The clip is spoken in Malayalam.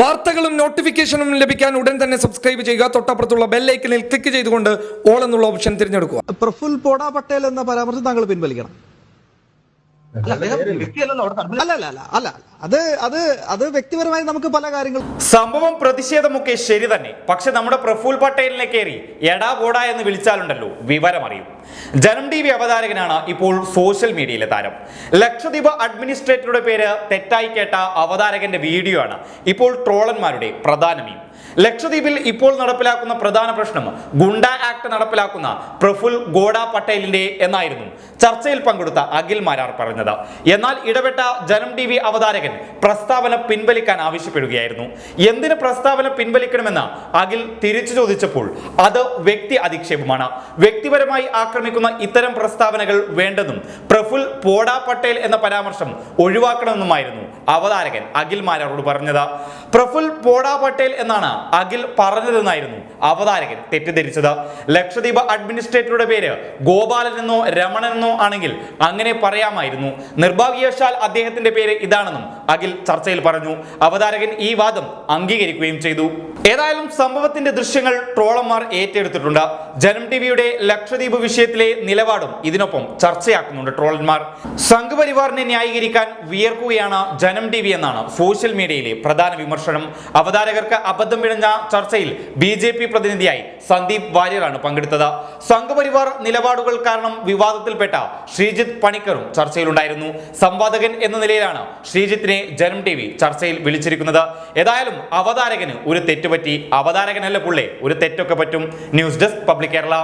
വാർത്തകളും നോട്ടിഫിക്കേഷനും ലഭിക്കാൻ ഉടൻ തന്നെ സബ്സ്ക്രൈബ് ചെയ്യുക. തൊട്ടപ്പുറത്തുള്ള ബെല്ലൈക്കനിൽ ക്ലിക്ക് ചെയ്തുകൊണ്ട് ഓൾ എന്നുള്ള ഓപ്ഷൻ തിരഞ്ഞെടുക്കുക. പ്രഫുൽ പോടാ പട്ടേൽ എന്ന പരാമർശം താങ്കൾ പിൻവലിക്കണം. അല്ല അല്ല അല്ല. അത് അത് അത് വ്യക്തിപരമായി നമുക്ക് പല കാര്യങ്ങളും സംഭവം പ്രതിഷേധമൊക്കെ ശരി തന്നെ. പക്ഷെ നമ്മുടെ പ്രഫുൽ പട്ടേലിനെ കയറി എടാ പോടാ എന്ന് വിളിച്ചാലുണ്ടല്ലോ വിവരമറിയും. ജനം ടി വി അവതാരകനാണ് ഇപ്പോൾ സോഷ്യൽ മീഡിയയിലെ താരം. ലക്ഷദ്വീപ് അഡ്മിനിസ്ട്രേറ്ററുടെ പേര് തെറ്റായി കേട്ട അവതാരകന്റെ വീഡിയോ ആണ് ഇപ്പോൾ ട്രോളന്മാരുടെ പ്രധാന മീം. ലക്ഷദ്വീപിൽ ഇപ്പോൾ നടപ്പിലാക്കുന്ന പ്രധാന പ്രശ്നം ഗുണ്ട ആക്ട് നടപ്പിലാക്കുന്ന പ്രഫുൽ ഗോഡ പട്ടേലിന്റെ എന്നായിരുന്നു ചർച്ചയിൽ പങ്കെടുത്ത അഖിൽ മാരാർ പറഞ്ഞത്. എന്നാൽ ഇടപെട്ട ജനം ടി വി അവതാരകൻ പ്രസ്താവന പിൻവലിക്കാൻ ആവശ്യപ്പെടുകയായിരുന്നു. എന്തിന് പ്രസ്താവന പിൻവലിക്കണമെന്ന് അഖിൽ തിരിച്ചു ചോദിച്ചപ്പോൾ അത് വ്യക്തി അധിക്ഷേപമാണ്. വ്യക്തിപരമായി ആക്രമിക്കുന്ന ഇത്തരം പ്രസ്താവനകൾ വേണ്ടെന്നും പ്രഫുൽ പോഡ പട്ടേൽ എന്ന പരാമർശം ഒഴിവാക്കണമെന്നുമായിരുന്നു അവതാരകൻ അഖിൽ മാരാറോട് പറഞ്ഞത്. പ്രഫുൽ പോഡ പട്ടേൽ അഖിൽ പറഞ്ഞതെന്നായിരുന്നു അവതാരകൻ തെറ്റിദ്ധരിച്ചത്. ലക്ഷദ്വീപ് അഡ്മിനിസ്ട്രേറ്ററുടെ പേര് ഗോപാലൻ എന്നോ രമണൻ എന്നോ ആണെങ്കിൽ അങ്ങനെ പറയാമായിരുന്നു. നിർഭാഗ്യവശാൽ അദ്ദേഹത്തിന്റെ പേര് ഇതാണെന്നും അഖിൽ ചർച്ചയിൽ പറഞ്ഞു. അവതാരകൻ ഈ വാദം അംഗീകരിക്കുകയും ചെയ്തു. ഏതായാലും സംഭവത്തിന്റെ ദൃശ്യങ്ങൾ ട്രോളന്മാർ ഏറ്റെടുത്തിട്ടുണ്ട്. ജനം ടിവിയുടെ ലക്ഷദ്വീപ് വിഷയത്തിലെ നിലപാടും ഇതിനൊപ്പം ചർച്ചയാക്കുന്നുണ്ട് ട്രോളന്മാർ. സംഘപരിവാറിനെ ന്യായീകരിക്കാൻ വിയർക്കുകയാണ് ജനം ടി വി എന്നാണ് സോഷ്യൽ മീഡിയയിലെ പ്രധാന വിമർശനം. അവതാരകർക്ക് അബദ്ധം പിഴഞ്ഞ ചർച്ചയിൽ ബി ജെ പി പ്രതിനിധിയായി സന്ദീപ് വാര്യറാണ് പങ്കെടുത്തത്. സംഘപരിവാർ നിലപാടുകൾ കാരണം വിവാദത്തിൽപ്പെട്ട ശ്രീജിത്ത് പണിക്കറും ചർച്ചയിലുണ്ടായിരുന്നു. സംവാദകൻ എന്ന നിലയിലാണ് ശ്രീജിത്തിനെ ജനം ടി വി ചർച്ചയിൽ വിളിച്ചിരിക്കുന്നത്. ഏതായാലും അവതാരകന് ഒരു തെറ്റുപറ്റി. അവതാരകനല്ല പുള്ളേ ഒരു തെറ്റൊക്കെ പറ്റും. News desk public Kerala.